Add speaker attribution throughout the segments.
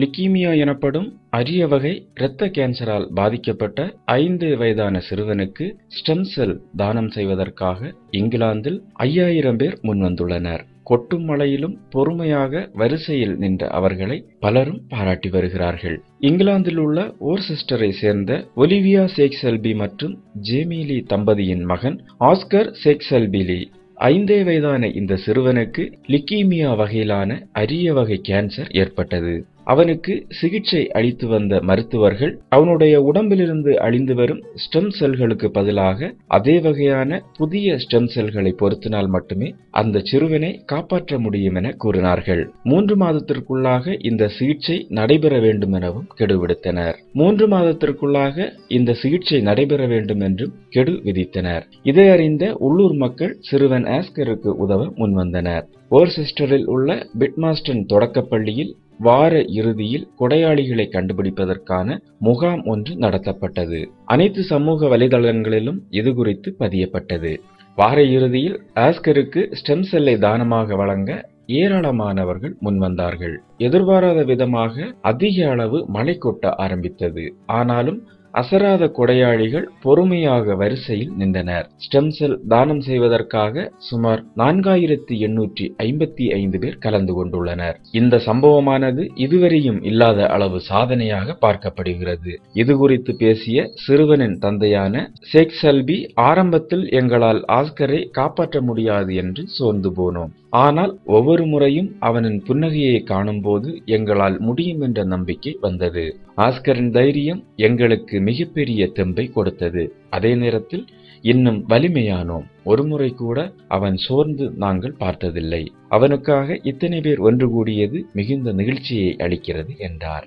Speaker 1: லிக்கீமியா எனப்படும் அரிய வகை இரத்த கேன்சரால் பாதிக்கப்பட்ட ஐந்து வயதான சிறுவனுக்கு ஸ்டெம் செல் தானம் செய்வதற்காக இங்கிலாந்தில் ஐயாயிரம் பேர் முன்வந்துள்ளனர். கொட்டும் மழையிலும் பொறுமையாக வரிசையில் நின்ற அவர்களை பலரும் பாராட்டி வருகிறார்கள். இங்கிலாந்தில் உள்ள ஓர்செஸ்டரை சேர்ந்த ஒலிவியா சேக்செல்பி மற்றும் ஜேமிலி தம்பதியின் மகன் ஆஸ்கர் சேக்செல்பிலி ஐந்தே வயதான இந்த சிறுவனுக்கு லிக்கீமியா வகையிலான அரிய வகை கேன்சர் ஏற்பட்டது. அவனுக்கு சிகிச்சை அளித்து வந்த மருத்துவர்கள் அவனுடைய உடம்பிலிருந்து அழிந்து வரும் ஸ்டெம் செல்களுக்கு பதிலாக அதே வகையான புதிய ஸ்டெம் செல்களை பொருத்தினால் மட்டுமே அந்த சிறுவனை காப்பாற்ற முடியும் என கூறினார்கள். மூன்று மாதத்திற்குள்ளாக இந்த சிகிச்சை நடைபெற வேண்டும் எனவும் கெடு விடுத்தனர் மூன்று மாதத்திற்குள்ளாக இந்த சிகிச்சை நடைபெற வேண்டும் என்றும் கெடு விதித்தனர். இதை அறிந்த உள்ளூர் மக்கள் சிறுவன் ஆஸ்கருக்கு உதவ முன்வந்தனர். ஓர்செஸ்டரில் உள்ள பிட்மாஸ்டன் தொடக்கப்பள்ளியில் வார இறுதியில் கொடையாளிகளை கண்டுபிடிப்பதற்கான முகாம் ஒன்று நடத்தப்பட்டது. அனைத்து சமூக வலைதளங்களிலும் இது குறித்து பதியப்பட்டது. வார இறுதியில் ஆஸ்கருக்கு ஸ்டெம் செல்லை தானமாக வழங்க ஏராளமானவர்கள் முன்வந்தார்கள். எதிர்பாராத விதமாக அதிக அளவு மழை கொட்ட ஆரம்பித்தது. ஆனாலும் அசராத கொடையாளிகள் பொறுமையாக வரிசையில் நின்றனர். ஸ்டெம் செல் தானம் செய்வதற்காக சுமார் நான்காயிரத்தி எண்ணூற்றி ஐம்பத்தி ஐந்து பேர் கலந்து கொண்டுள்ளனர். இந்த சம்பவமானது இதுவரையும் இல்லாத அளவு சாதனையாக பார்க்கப்படுகிறது. இது குறித்து பேசிய சிறுவனின் தந்தையான ஷேக் சல்பி ஆரம்பத்தில் எங்களால் ஆஸ்கரை காப்பாற்ற முடியாது என்று சோர்ந்து போனோம். ஆனால் ஒவ்வொரு முறையும் அவனின் புன்னகையை காணும்போது எங்களால் முடியும் என்ற நம்பிக்கை வந்தது. ஆஸ்கரின் தைரியம் எங்களுக்கு மிகப்பெரிய தெம்பை கொடுத்தது. அதே நேரத்தில் இன்னும் வலிமையானோம். ஒருமுறை கூட அவன் சோர்ந்து நாங்கள் பார்த்ததில்லை. அவனுக்காக இத்தனை பேர் ஒன்று கூடியது மிகுந்த நிகழ்ச்சியை அளிக்கிறது என்றார்.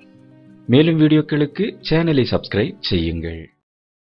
Speaker 1: மேலும் வீடியோக்களுக்கு சேனலை சப்ஸ்கிரைப் செய்யுங்கள்.